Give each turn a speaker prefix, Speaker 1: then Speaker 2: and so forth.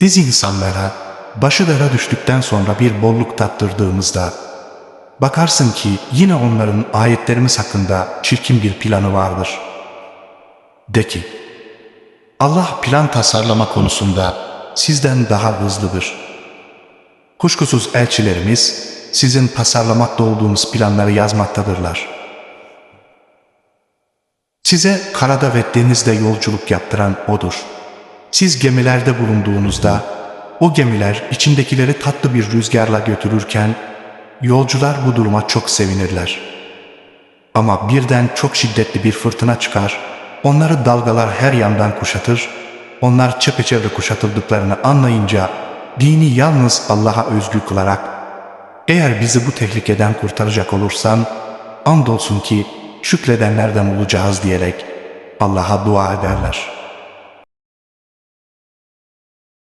Speaker 1: Biz insanlara başı dara düştükten sonra bir bolluk tattırdığımızda bakarsın ki yine onların ayetlerimiz hakkında çirkin bir planı vardır. De ki, Allah plan tasarlama konusunda sizden daha hızlıdır. Kuşkusuz elçilerimiz sizin tasarlamakta olduğunuz planları yazmaktadırlar. Size karada ve denizde yolculuk yaptıran O'dur. Siz gemilerde bulunduğunuzda o gemiler içindekileri tatlı bir rüzgarla götürürken yolcular bu duruma çok sevinirler. Ama birden çok şiddetli bir fırtına çıkar, onları dalgalar her yandan kuşatır, onlar çepeçevre kuşatıldıklarını anlayınca dini yalnız Allah'a özgü kılarak eğer bizi bu tehlikeden kurtaracak olursan andolsun ki şükredenlerden olacağız diyerek Allah'a dua ederler.''